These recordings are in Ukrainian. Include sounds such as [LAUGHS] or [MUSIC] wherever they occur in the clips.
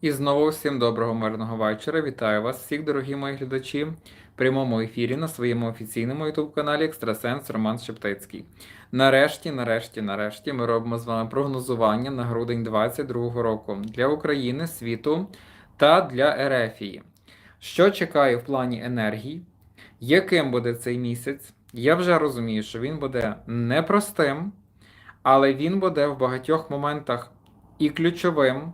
І знову всім доброго мирного вечора. Вітаю вас, всіх, дорогі мої глядачі, в прямому ефірі на своєму офіційному ютуб-каналі Екстрасенс Роман Шептицький. Нарешті, нарешті, нарешті, ми робимо з вами прогнозування на грудень 2022 року для України, світу та для Ерефії. Що чекає в плані енергії? Яким буде цей місяць? Я вже розумію, що він буде непростим, але він буде в багатьох моментах і ключовим.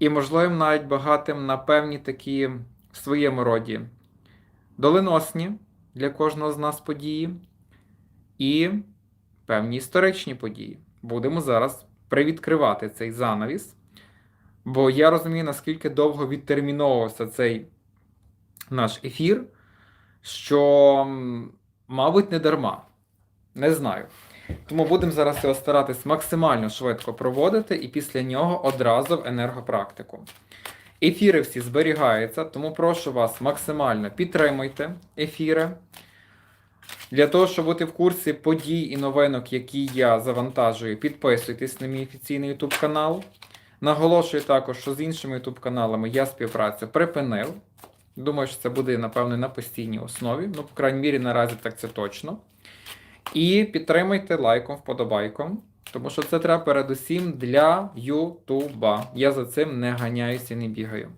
І, можливо, навіть багатим на певні такі в своєму роді доленосні для кожного з нас події і певні історичні події. Будемо зараз привідкривати цей занавіс, бо я розумію, наскільки довго відтерміновувався цей наш ефір, що, мабуть, не дарма. Не знаю. Тому будемо зараз його старатись максимально швидко проводити і після нього одразу в енергопрактику. Ефіри всі зберігаються, тому прошу вас максимально підтримуйте ефіри. Для того, щоб бути в курсі подій і новинок, які я завантажую, підписуйтесь на мій офіційний YouTube канал. Наголошую також, що з іншими YouTube каналами я співпрацю припинив. Думаю, що це буде, напевно, на постійній основі. Ну, по крайній мірі, наразі так це точно. І підтримайте лайком, вподобайком, тому що це треба передусім для Ютуба. Я за цим не ганяюся і не бігаю.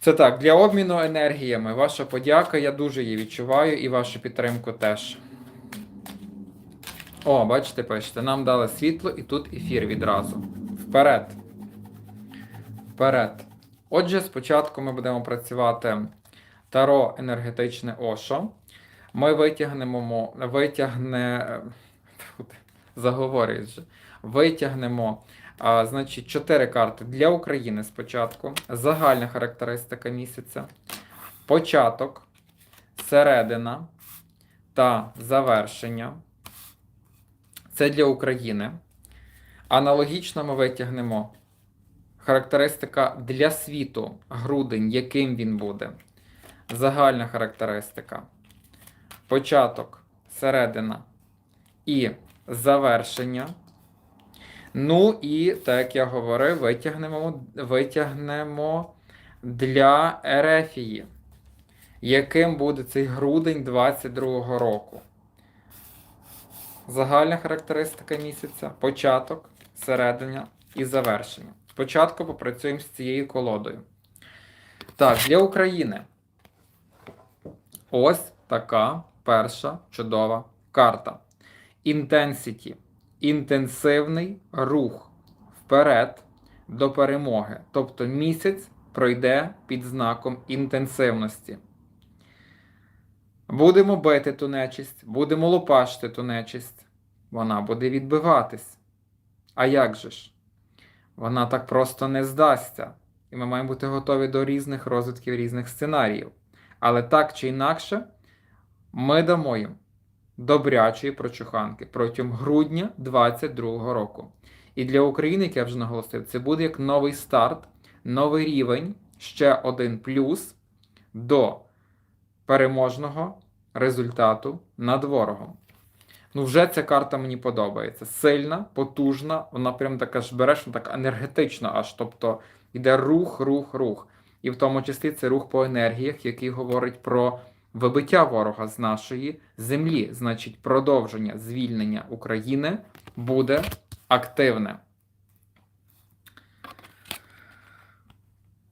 Це так, для обміну енергіями. Ваша подяка, я дуже її відчуваю, і вашу підтримку теж. О, бачите, пишете, нам дали світло і тут ефір відразу. Вперед. Вперед. Отже, спочатку ми будемо працювати Таро енергетичне Ошо. Ми витягнемо, витягне, [LAUGHS] заговорююсь вже, витягнемо, а, значить, чотири карти для України спочатку. Загальна характеристика місяця, початок, середина та завершення. Це для України. Аналогічно ми витягнемо характеристика для світу, грудень, яким він буде. Загальна характеристика початок, середина і завершення. Ну і, так як я говорив, витягнемо, витягнемо для Ерефії, яким буде цей грудень 22 року. Загальна характеристика місяця, початок, середина і завершення. Спочатку попрацюємо з цією колодою. Так, для України. Ось така перша чудова карта. Intensity. Інтенсивний рух вперед до перемоги. Тобто місяць пройде під знаком інтенсивності. Будемо бити ту нечисть, будемо лопашити ту нечисть. Вона буде відбиватись. А як же ж? Вона так просто не здасться. І ми маємо бути готові до різних розвитків різних сценаріїв. Але так чи інакше, ми дамо їм добрячої прочуханки протягом грудня 2022 року. І для України, як я вже наголосив, це буде як новий старт, новий рівень, ще один плюс до переможного результату над ворогом. Ну, вже ця карта мені подобається. Сильна, потужна, вона прям така ж береш, так енергетична, аж тобто йде рух, рух, рух. І в тому числі це рух по енергіях, який говорить про вибиття ворога з нашої землі. Значить, продовження звільнення України буде активне.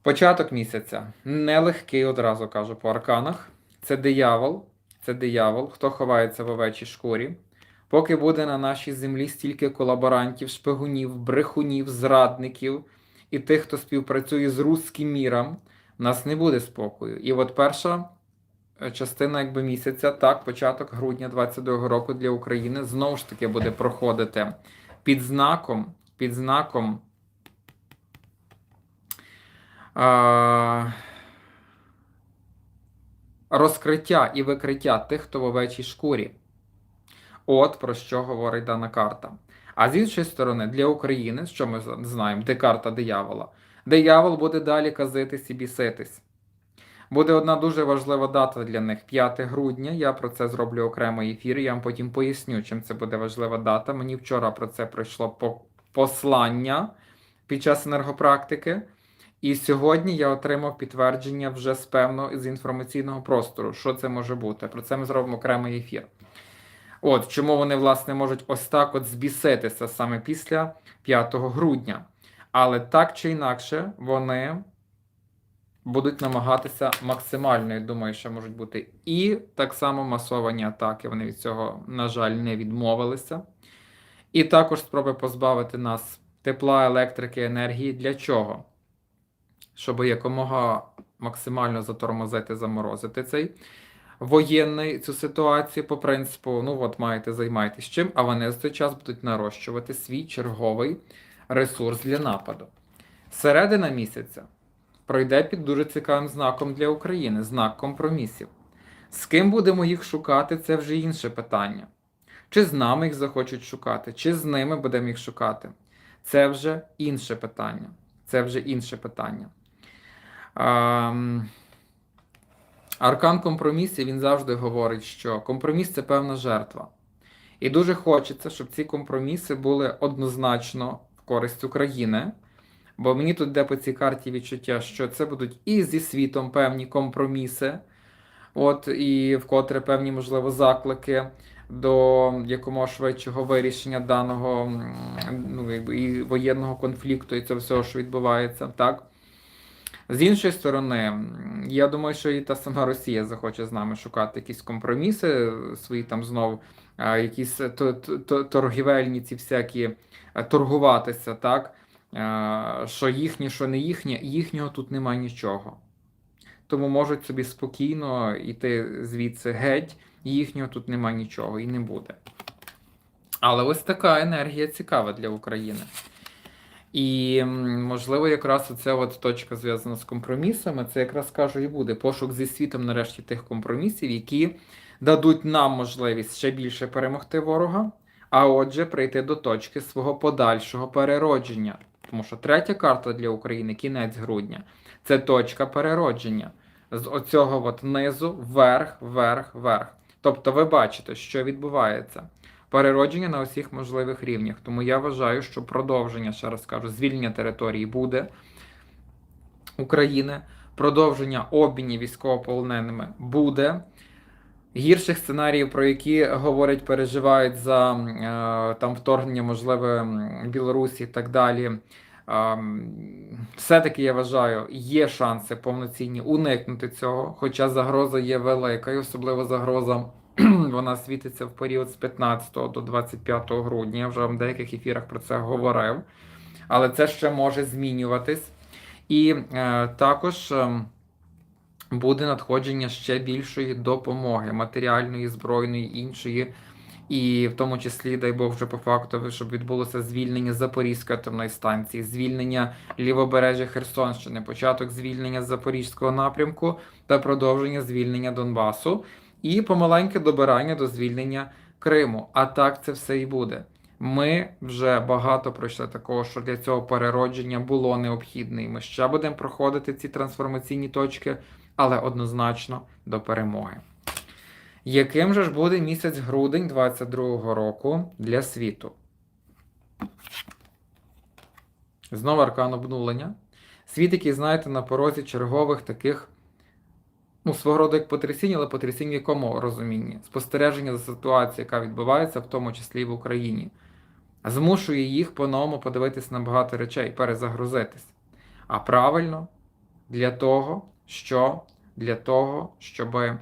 Початок місяця нелегкий, одразу кажу по арканах. Це диявол. Це диявол, хто ховається в овечій шкурі. Поки буде на нашій землі стільки колаборантів, шпигунів, брехунів, зрадників і тих, хто співпрацює з руським міром, нас не буде спокою. І от перша частина якби місяця, так, початок грудня 22 року для України знову ж таки буде проходити під знаком, під знаком. А, розкриття і викриття тих, хто в овечій шкурі. От про що говорить дана карта. А з іншої сторони, для України, що ми знаємо, де карта диявола, диявол буде далі казитись і біситись. Буде одна дуже важлива дата для них 5 грудня. Я про це зроблю окремий ефір. Я вам потім поясню, чим це буде важлива дата. Мені вчора про це прийшло послання під час енергопрактики. І сьогодні я отримав підтвердження вже з певного з інформаційного простору, що це може бути. Про це ми зробимо окремий ефір. От чому вони, власне, можуть ось так от збіситися саме після 5 грудня. Але так чи інакше, вони будуть намагатися максимально, я думаю, що можуть бути і так само масовані атаки. Вони від цього, на жаль, не відмовилися. І також спроби позбавити нас тепла, електрики, енергії. Для чого? Щоб якомога максимально затормозити, заморозити цей воєнний цю ситуацію по принципу, ну от маєте займайтесь чим, а вони за цей час будуть нарощувати свій черговий ресурс для нападу. Середина місяця пройде під дуже цікавим знаком для України знак компромісів. З ким будемо їх шукати, це вже інше питання. Чи з нами їх захочуть шукати, чи з ними будемо їх шукати. Це вже інше питання. Це вже інше питання. Ам, Аркан компромісів він завжди говорить, що компроміс це певна жертва. І дуже хочеться, щоб ці компроміси були однозначно в користь України. Бо мені тут йде по цій карті відчуття, що це будуть і зі світом певні компроміси, от, і вкотре певні, можливо, заклики до якомога швидшого вирішення даного ну, і воєнного конфлікту і цього всього, що відбувається. так. З іншої сторони, я думаю, що і та сама Росія захоче з нами шукати якісь компроміси, свої там знову якісь то- то- то- торгівельні ці всякі торгуватися, так? А, Що їхнє, що не їхнє, їхнього тут немає нічого. Тому можуть собі спокійно йти звідси геть, їхнього тут немає нічого і не буде. Але ось така енергія цікава для України. І можливо, якраз оця от точка зв'язана з компромісами, це якраз кажу і буде пошук зі світом, нарешті, тих компромісів, які дадуть нам можливість ще більше перемогти ворога, а отже, прийти до точки свого подальшого переродження. Тому що третя карта для України кінець грудня це точка переродження. З оцього от низу вверх, вверх, вверх. Тобто ви бачите, що відбувається. Переродження на усіх можливих рівнях. Тому я вважаю, що продовження, ще раз кажу, звільнення території буде України, продовження обмінів військовополоненими буде. Гірших сценаріїв, про які говорять, переживають за е, там вторгнення, можливе Білорусі і так далі. Все-таки я вважаю, є шанси повноцінні уникнути цього, хоча загроза є велика, і особливо загроза [CLEARS THROAT] вона світиться в період з 15 до 25 грудня. Я вже вам в деяких ефірах про це говорив. Але це ще може змінюватись. І е, також. ем, буде надходження ще більшої допомоги матеріальної, збройної, іншої, і в тому числі, дай Бог, вже по факту, щоб відбулося звільнення Запорізької атомної станції, звільнення лівобережжя Херсонщини, початок звільнення Запорізького напрямку та продовження звільнення Донбасу, і помаленьке добирання до звільнення Криму. А так це все і буде. Ми вже багато пройшли такого, що для цього переродження було необхідне. І ми ще будемо проходити ці трансформаційні точки, але однозначно до перемоги. Яким же ж буде місяць грудень 2022 року для світу? Знову аркан обнулення. Світ, який, знаєте, на порозі чергових таких, ну, свого роду як потрясіння, але потрясіння в якому розумінні? Спостереження за ситуацією, яка відбувається, в тому числі і в Україні, змушує їх по-новому подивитись на багато речей, перезагрузитись. А правильно, для того, що для того, щоб а,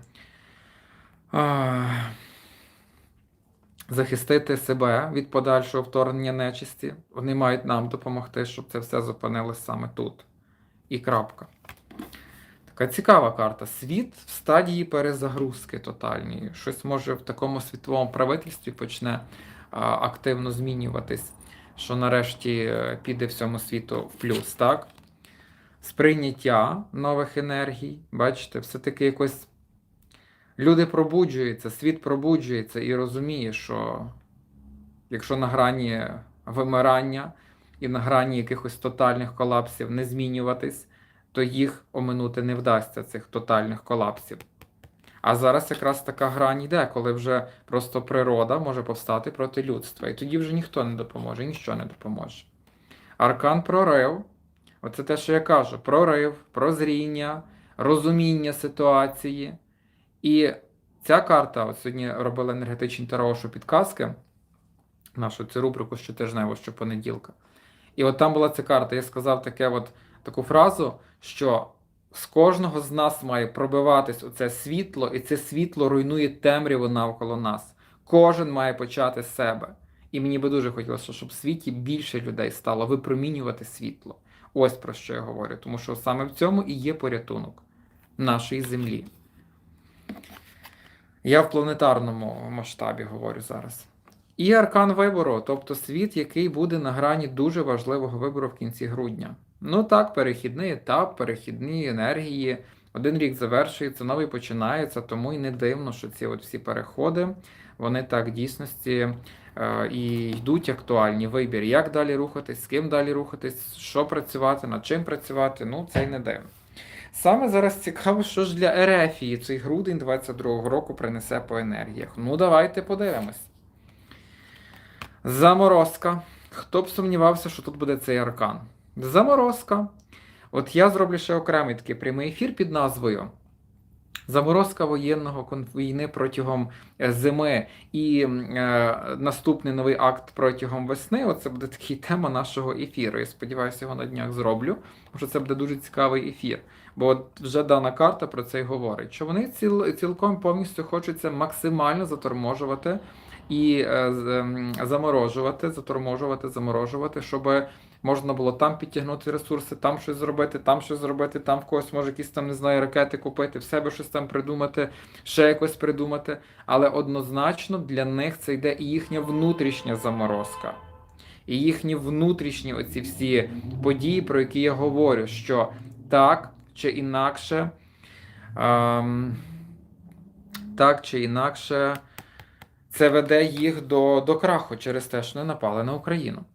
захистити себе від подальшого вторгнення нечисті, вони мають нам допомогти, щоб це все зупинилось саме тут. І крапка. Така цікава карта. Світ в стадії перезагрузки тотальної. Щось може в такому світовому правительстві почне активно змінюватись, що нарешті е, піде всьому світу в плюс, так? Сприйняття нових енергій, бачите, все-таки якось люди пробуджуються, світ пробуджується і розуміє, що якщо на грані вимирання і на грані якихось тотальних колапсів не змінюватись, то їх оминути не вдасться цих тотальних колапсів. А зараз якраз така грань йде, коли вже просто природа може повстати проти людства. І тоді вже ніхто не допоможе, ніщо не допоможе. Аркан прорив. Оце те, що я кажу: прорив, прозріння, розуміння ситуації. І ця карта, от сьогодні робила енергетичні тарошу підказки, нашу цю рубрику щотижневу, щопонеділка. І от там була ця карта. Я сказав таке от, таку фразу, що з кожного з нас має пробиватись оце світло, і це світло руйнує темряву навколо нас. Кожен має почати з себе. І мені би дуже хотілося, щоб в світі більше людей стало випромінювати світло. Ось про що я говорю. Тому що саме в цьому і є порятунок нашої землі. Я в планетарному масштабі говорю зараз. І аркан вибору, тобто світ, який буде на грані дуже важливого вибору в кінці грудня. Ну так, перехідний етап, перехідні енергії. Один рік завершується, новий починається, тому і не дивно, що ці от всі переходи, вони так в дійсності е, і йдуть актуальні. Вибір, як далі рухатись, з ким далі рухатись, що працювати, над чим працювати, ну це й не дивно. Саме зараз цікаво, що ж для Ерефії цей грудень 22-го року принесе по енергіях. Ну, давайте подивимось. Заморозка. Хто б сумнівався, що тут буде цей аркан? Заморозка. От я зроблю ще окремий такий прямий ефір під назвою Заморозка воєнного війни протягом е, зими і е, наступний новий акт протягом весни. Оце буде така тема нашого ефіру. Я сподіваюся, його на днях зроблю, тому що це буде дуже цікавий ефір. Бо от вже дана карта про це й говорить, що вони ціл, цілком повністю хочуть це максимально заторможувати і е, ем, заморожувати, заторможувати, заморожувати, щоб можна було там підтягнути ресурси, там щось зробити, там щось зробити, там в когось може якісь там, не знаю, ракети купити, в себе щось там придумати, ще якось придумати. Але однозначно для них це йде і їхня внутрішня заморозка. І їхні внутрішні оці всі події, про які я говорю, що так чи інакше, ем, так чи інакше, це веде їх до, до краху через те, що не напали на Україну.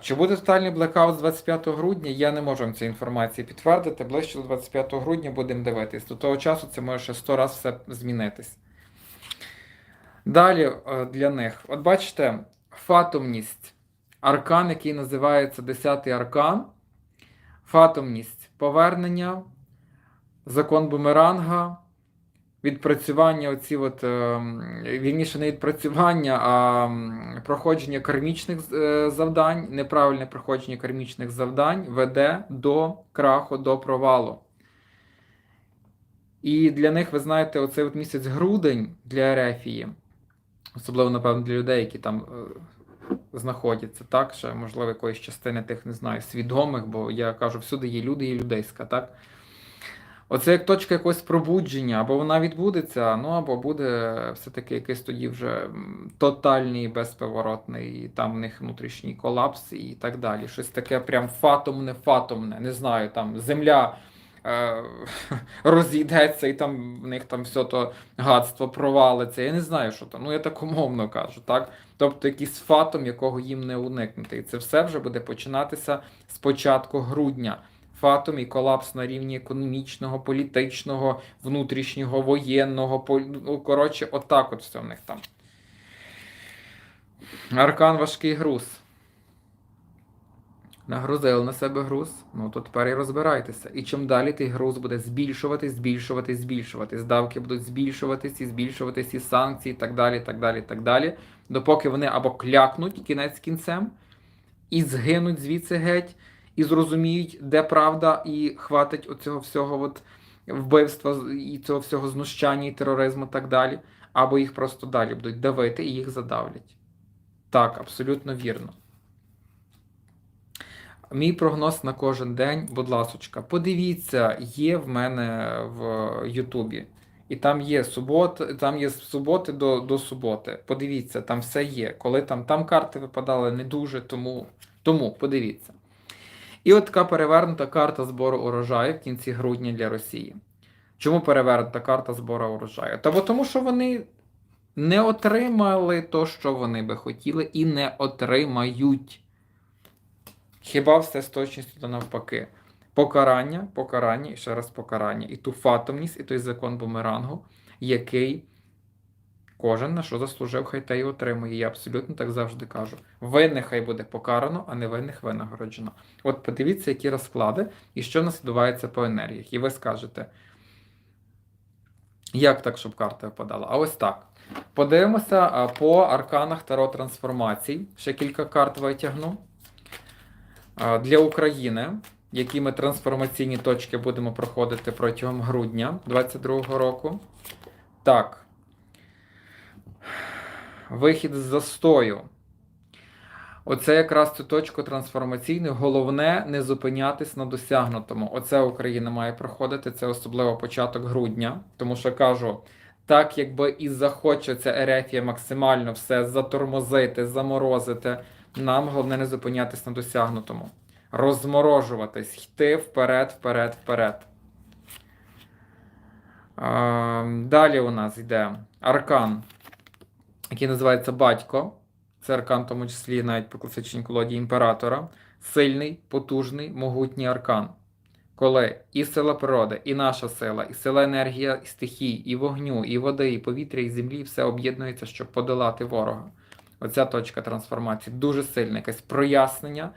Чи буде тотальний блекаут з 25 грудня? Я не можу вам цієї інформації підтвердити. Ближче до 25 грудня будемо дивитись. До того часу це може ще 100 разів все змінитись. Далі е, для них, от бачите, фатомність. Аркан, який називається 10-й аркан. Фатомність повернення, закон бумеранга, відпрацювання, оці от, е, вірніше, не відпрацювання, а проходження кармічних е, завдань, неправильне проходження кармічних завдань веде до краху, до провалу. І для них, ви знаєте, оцей от місяць грудень для Ерефії, особливо, напевно, для людей, які там е, знаходяться, так, ще, можливо, якоїсь частини тих, не знаю, свідомих, бо я кажу, всюди є люди, є людейська, так? Оце як точка якогось пробудження, або вона відбудеться, ну або буде все-таки якийсь тоді вже тотальний, безповоротний, там в них внутрішній колапс і так далі. Щось таке прям фатомне, фатомне. Не знаю, там земля розійдеться, і там в них там все то гадство провалиться. Я не знаю, що там. Ну я так умовно кажу, так? Тобто якийсь фатом, якого їм не уникнути. І це все вже буде починатися з початку грудня фатом і колапс на рівні економічного, політичного, внутрішнього, воєнного. Ну, коротше, отак от все в них там. Аркан важкий груз. Нагрузили на себе груз, ну то тепер і розбирайтеся. І чим далі той груз буде збільшуватись, збільшуватись, збільшуватись. Здавки будуть збільшуватись і збільшуватись, санкції, і так далі, так далі, так далі. Допоки вони або клякнуть кінець кінцем, і згинуть звідси геть, і зрозуміють, де правда, і хватить оцього всього от вбивства і цього всього знущання і тероризму, і так далі, або їх просто далі будуть давити і їх задавлять. Так, абсолютно вірно. Мій прогноз на кожен день, будь ласочка, подивіться, є в мене в Ютубі. І там є субот, там є з суботи до, до суботи. Подивіться, там все є. Коли там, там карти випадали не дуже, тому, тому подивіться. І от така перевернута карта збору урожаю в кінці грудня для Росії. Чому перевернута карта збору урожаю? Та бо тому, що вони не отримали то, що вони би хотіли, і не отримають. Хіба все з точністю та навпаки? Покарання, покарання і ще раз покарання. І ту фатомність, і той закон бумерангу, який Кожен на що заслужив, хай те й отримує. Я абсолютно так завжди кажу. Винних хай буде покарано, а не винних винагороджено. От подивіться, які розклади і що нас відбувається по енергіях. І ви скажете, як так, щоб карта випадала? А ось так. Подивимося по арканах Таро трансформацій. Ще кілька карт витягну. Для України, які ми трансформаційні точки будемо проходити протягом грудня 2022 року. Так. Вихід з застою. Оце якраз цю точку трансформаційну. Головне не зупинятись на досягнутому. Оце Україна має проходити. Це особливо початок грудня. Тому що кажу, так якби і захоче ця Ерефія максимально все затормозити, заморозити. Нам головне не зупинятись на досягнутому. Розморожуватись, йти вперед, вперед, вперед. Далі у нас йде аркан, який називається Батько. Це аркан, в тому числі навіть по класичній колоді імператора. Сильний, потужний, могутній аркан. Коли і сила природи, і наша сила, і сила енергія і стихій, і вогню, і води, і повітря, і землі все об'єднується, щоб подолати ворога. Оця точка трансформації дуже сильна, якесь прояснення,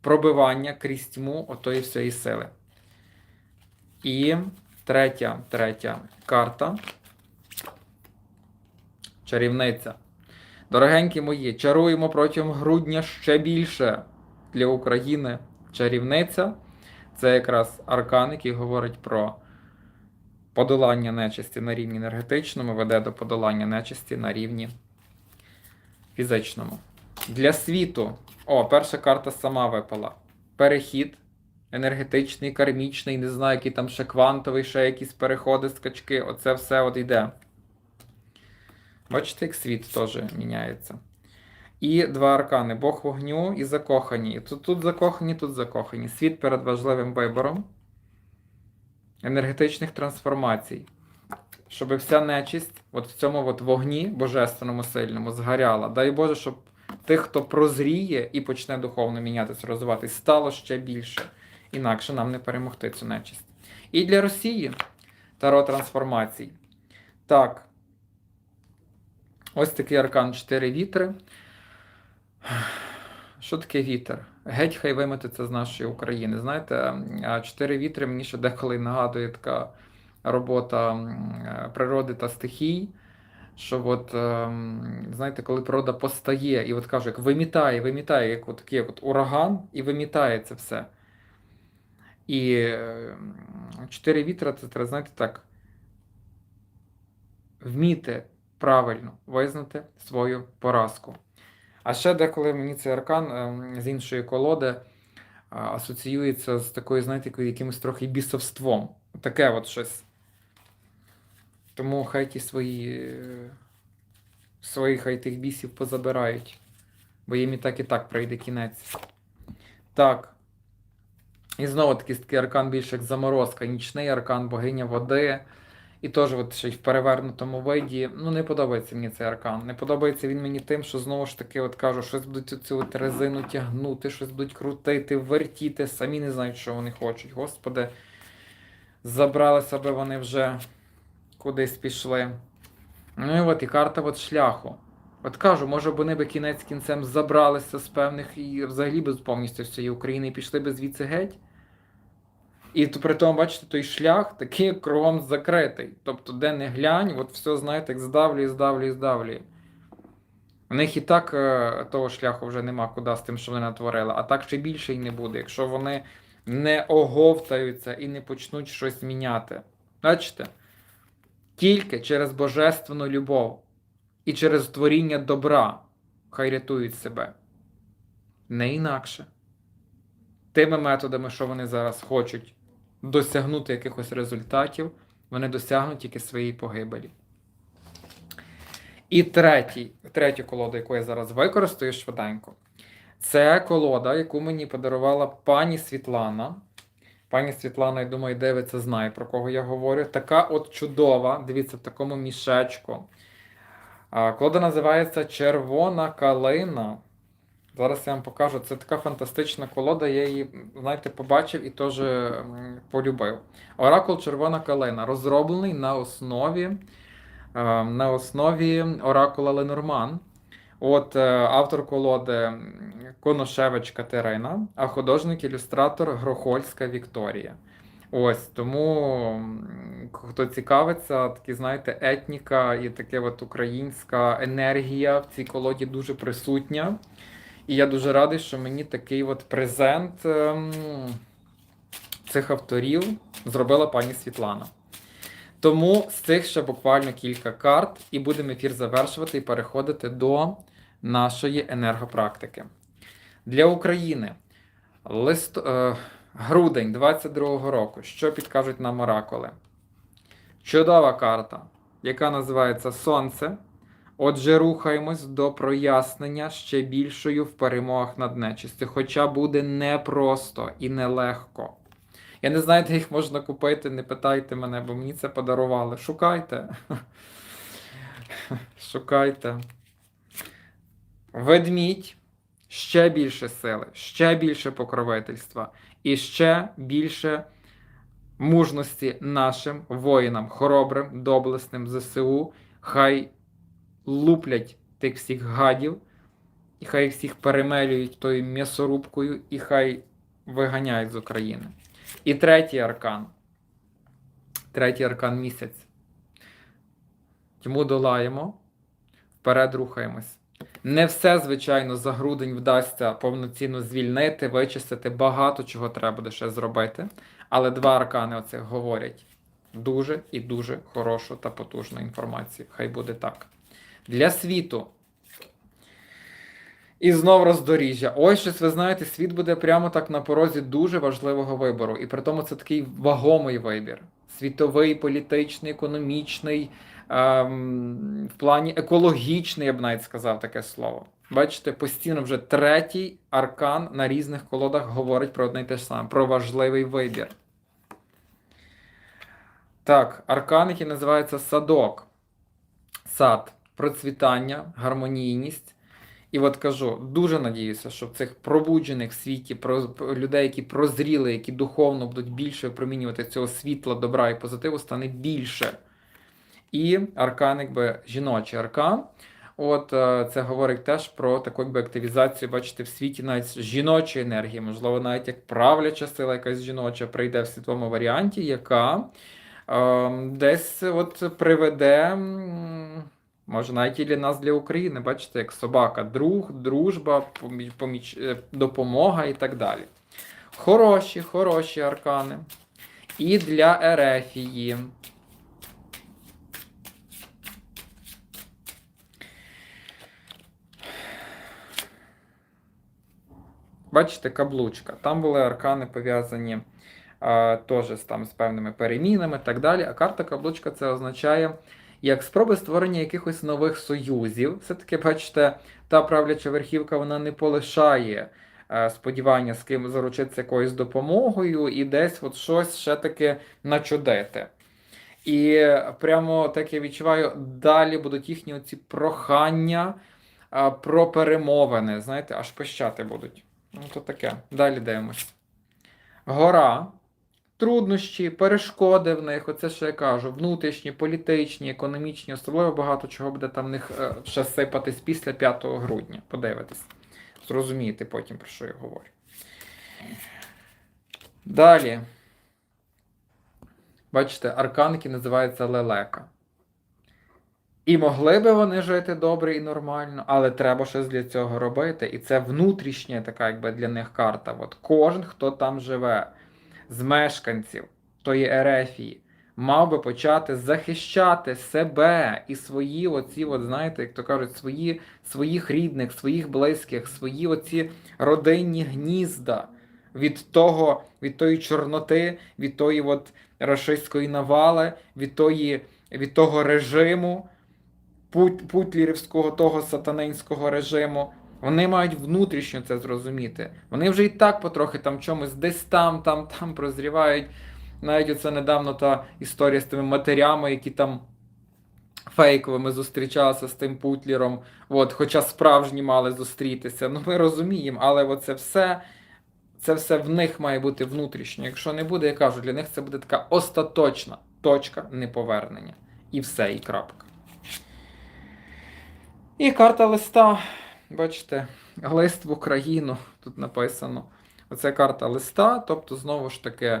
пробивання крізь тьму отої всієї сили. І третя, третя карта. Чарівниця. Дорогенькі мої, чаруємо протягом грудня ще більше для України. Чарівниця це якраз аркан, який говорить про подолання нечисті на рівні енергетичному, веде до подолання нечисті на рівні фізичному. Для світу. О, перша карта сама випала. Перехід енергетичний, кармічний, не знаю, який там ще квантовий, ще якісь переходи, скачки. Оце все от йде. Бачите, як світ теж міняється. І два аркани: Бог вогню і закохані. Тут, тут закохані, тут закохані. Світ перед важливим вибором енергетичних трансформацій. Щоб вся нечисть от в цьому от вогні божественному сильному згоряла. Дай Боже, щоб тих, хто прозріє і почне духовно мінятися, розвиватись, стало ще більше. Інакше нам не перемогти цю нечисть. І для Росії таро трансформацій. Так. Ось такий аркан 4 вітри. Що таке вітер? Геть хай вимететься з нашої України. Знаєте, чотири вітри мені ще деколи нагадує така робота природи та стихій. Що от, знаєте, коли природа постає і от кажу, як вимітає, вимітає, як от такий от ураган, і вимітає це все. І чотири вітра це треба, знаєте, так. Вміти правильно визнати свою поразку. А ще деколи мені цей аркан ем, з іншої колоди асоціюється з такою, знаєте, якимось трохи бісовством. Таке от щось. Тому хай ті свої свої хай тих бісів позабирають. Бо їм і так і так прийде кінець. Так. І знову таки такий аркан більше як заморозка. Нічний аркан, богиня води. І теж от ще й в перевернутому виді. Ну, не подобається мені цей аркан. Не подобається він мені тим, що знову ж таки от кажу, щось будуть цю от резину тягнути, щось будуть крутити, вертіти, самі не знають, що вони хочуть. Господи, забрали себе вони вже кудись пішли. Ну і от і карта от шляху. От кажу, може вони би кінець кінцем забралися з певних і взагалі без повністю всієї України і пішли би звідси геть. І при тому, бачите, той шлях такий кругом закритий. Тобто, де не глянь, от все, знаєте, як здавлює, здавлює, здавлює. У них і так е, того шляху вже нема куди з тим, що вони натворили, а так ще більше й не буде, якщо вони не оговтаються і не почнуть щось міняти. Бачите? Тільки через божественну любов і через творіння добра хай рятують себе. Не інакше. Тими методами, що вони зараз хочуть досягнути якихось результатів, вони досягнуть тільки своєї погибелі. І третій, третю колоду, яку я зараз використаю швиденько, це колода, яку мені подарувала пані Світлана. Пані Світлана, я думаю, дивиться, знає, про кого я говорю. Така от чудова, дивіться, в такому мішечку. Колода називається Червона калина. Зараз я вам покажу. Це така фантастична колода, я її, знаєте, побачив і теж полюбив. Оракул Червона калина розроблений на основі е, на основі оракула Ленорман. От е, автор колоди Коношевич Катерина, а художник-ілюстратор Грохольська Вікторія. Ось тому, хто цікавиться, такі, знаєте, етніка і таке от українська енергія в цій колоді дуже присутня. І я дуже радий, що мені такий от презент ем, цих авторів зробила пані Світлана. Тому з цих ще буквально кілька карт, і будемо ефір завершувати і переходити до нашої енергопрактики. Для України лист, е, грудень 22-го року. Що підкажуть нам оракули? Чудова карта, яка називається Сонце. Отже, рухаємось до прояснення ще більшою в перемогах над нечистю, хоча буде непросто і нелегко. Я не знаю, де їх можна купити, не питайте мене, бо мені це подарували. Шукайте. [LAUGHS] Шукайте. Ведмідь ще більше сили, ще більше покровительства і ще більше мужності нашим воїнам, хоробрим, доблесним ЗСУ. Хай луплять тих всіх гадів, і хай всіх перемелюють тою м'ясорубкою, і хай виганяють з України. І третій аркан. Третій аркан місяць. Тьму долаємо, вперед рухаємось. Не все, звичайно, за грудень вдасться повноцінно звільнити, вичистити. Багато чого треба буде ще зробити. Але два аркани оцих говорять дуже і дуже хорошу та потужну інформацію. Хай буде так. Для світу. І знов роздоріжжя. Ось щось, ви знаєте, світ буде прямо так на порозі дуже важливого вибору. І при тому це такий вагомий вибір. Світовий, політичний, економічний, ем, в плані екологічний, я б навіть сказав таке слово. Бачите, постійно вже третій аркан на різних колодах говорить про одне й те ж саме, про важливий вибір. Так, аркан, який називається садок. Сад, процвітання, гармонійність. І от кажу, дуже надіюся, що в цих пробуджених в світі про людей, які прозріли, які духовно будуть більше випромінювати цього світла, добра і позитиву, стане більше. І аркан, якби жіночий аркан. От е, це говорить теж про таку якби активізацію, бачите, в світі навіть жіночої енергії, можливо, навіть як правляча сила, якась жіноча прийде в світлому варіанті, яка е, десь от приведе. Може, навіть і для нас, для України, бачите, як собака, друг, дружба, поміч, е, допомога і так далі. Хороші, хороші аркани. І для Ерефії. Бачите, каблучка. Там були аркани пов'язані а, теж з певними перемінами і так далі. А карта каблучка це означає як спроби створення якихось нових союзів. Все-таки, бачите, та правляча верхівка вона не полишає е, сподівання з ким заручитися якоюсь допомогою і десь от щось ще таки начудити. І прямо так я відчуваю, далі будуть їхні оці прохання а, про перемовини. Знаєте, аж пищати будуть. Ну, то таке. Далі дивимось. Гора. Труднощі, перешкоди в них, оце що я кажу, внутрішні, політичні, економічні, особливо багато чого буде там в них е, ще сипатись після 5 грудня. Подивитись. Зрозумієте потім, про що я говорю. Далі. Бачите, аркан, який називається лелека. І могли би вони жити добре і нормально, але треба щось для цього робити. І це внутрішня така, якби для них карта. От кожен, хто там живе з мешканців тої Ерефії, мав би почати захищати себе і свої, оці, от, знаєте, як то кажуть, свої, своїх рідних, своїх близьких, свої оці родинні гнізда від того, від тої чорноти, від тої от рашистської навали, від, тої, від того режиму пут, путлерівського, того сатанинського режиму. Вони мають внутрішньо це зрозуміти. Вони вже і так потрохи там чомусь десь там, там, там прозрівають. Навіть оце недавно та історія з тими матерями, які там фейковими зустрічалися з тим Путлером, от, хоча справжні мали зустрітися. Ну ми розуміємо, але оце все, це все в них має бути внутрішньо. Якщо не буде, я кажу, для них це буде така остаточна точка неповернення. І все, і крапка. І карта листа. Бачите, лист в Україну тут написано. Оце карта листа, тобто, знову ж таки,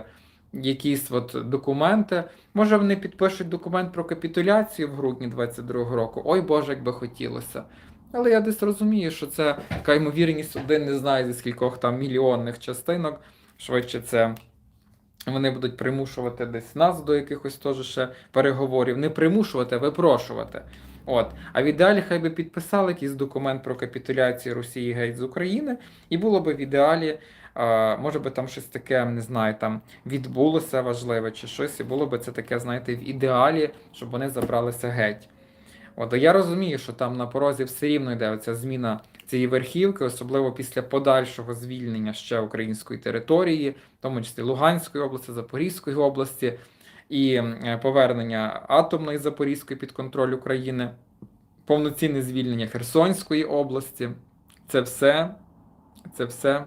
якісь от документи. Може, вони підпишуть документ про капітуляцію в грудні 22-го року. Ой Боже, як би хотілося. Але я десь розумію, що це така ймовірність один не знаю зі скількох там мільйонних частинок. Швидше це вони будуть примушувати десь нас до якихось теж ще переговорів. Не примушувати, а випрошувати. От. А в ідеалі хай би підписали якийсь документ про капітуляцію Росії геть з України, і було би в ідеалі, е, може би там щось таке, не знаю, там відбулося важливе чи щось, і було би це таке, знаєте, в ідеалі, щоб вони забралися геть. От, я розумію, що там на порозі все рівно йде оця зміна цієї верхівки, особливо після подальшого звільнення ще української території, в тому числі Луганської області, Запорізької області, і е, повернення атомної Запорізької під контроль України, повноцінне звільнення Херсонської області. Це все, це все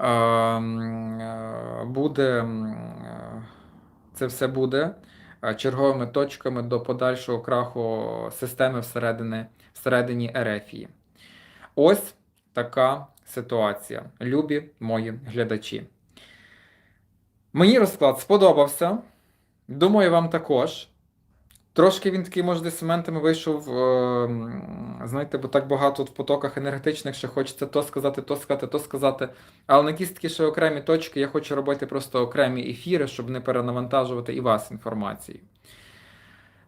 е, буде, е, це все буде черговими точками до подальшого краху системи всередині, всередині Ерефії. Ось така ситуація, любі мої глядачі. Мені розклад сподобався. Думаю, вам також. Трошки він такий, може, десь моментами вийшов, е, знаєте, бо так багато в потоках енергетичних, що хочеться то сказати, то сказати, то сказати. Але на якісь такі ще окремі точки я хочу робити просто окремі ефіри, щоб не перенавантажувати і вас інформацією.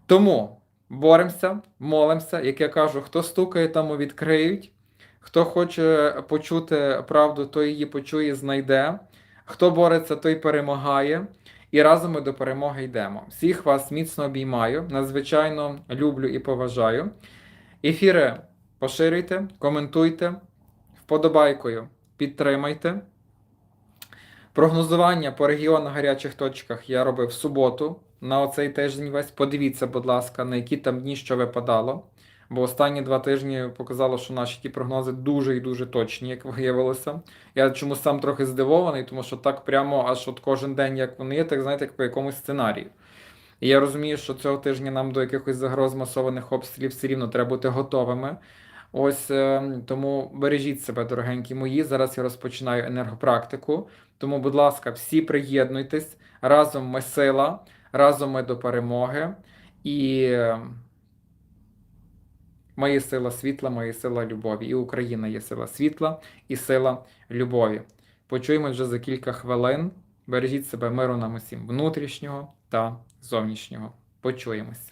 Тому боремося, молимося, як я кажу, хто стукає, тому відкриють. Хто хоче почути правду, той її почує, знайде. Хто бореться, той перемагає. І разом ми до перемоги йдемо. Всіх вас міцно обіймаю. Надзвичайно люблю і поважаю. Ефіри поширюйте, коментуйте, вподобайкою підтримайте. Прогнозування по регіонах гарячих точках я робив в суботу на оцей тиждень весь. Подивіться, будь ласка, на які там дні що випадало. Бо останні два тижні показало, що наші ті прогнози дуже і дуже точні, як виявилося. Я чомусь сам трохи здивований, тому що так прямо аж от кожен день, як вони є, так знаєте, як по якомусь сценарію. І я розумію, що цього тижня нам до якихось загроз масованих обстрілів все рівно треба бути готовими. Ось е, тому бережіть себе, дорогенькі мої. Зараз я розпочинаю енергопрактику. Тому, будь ласка, всі приєднуйтесь. Разом ми сила, разом ми до перемоги. І е, ми сила світла, ми сила любові. І Україна є сила світла і сила любові. Почуємо вже за кілька хвилин. Бережіть себе миру нам усім внутрішнього та зовнішнього. Почуємось.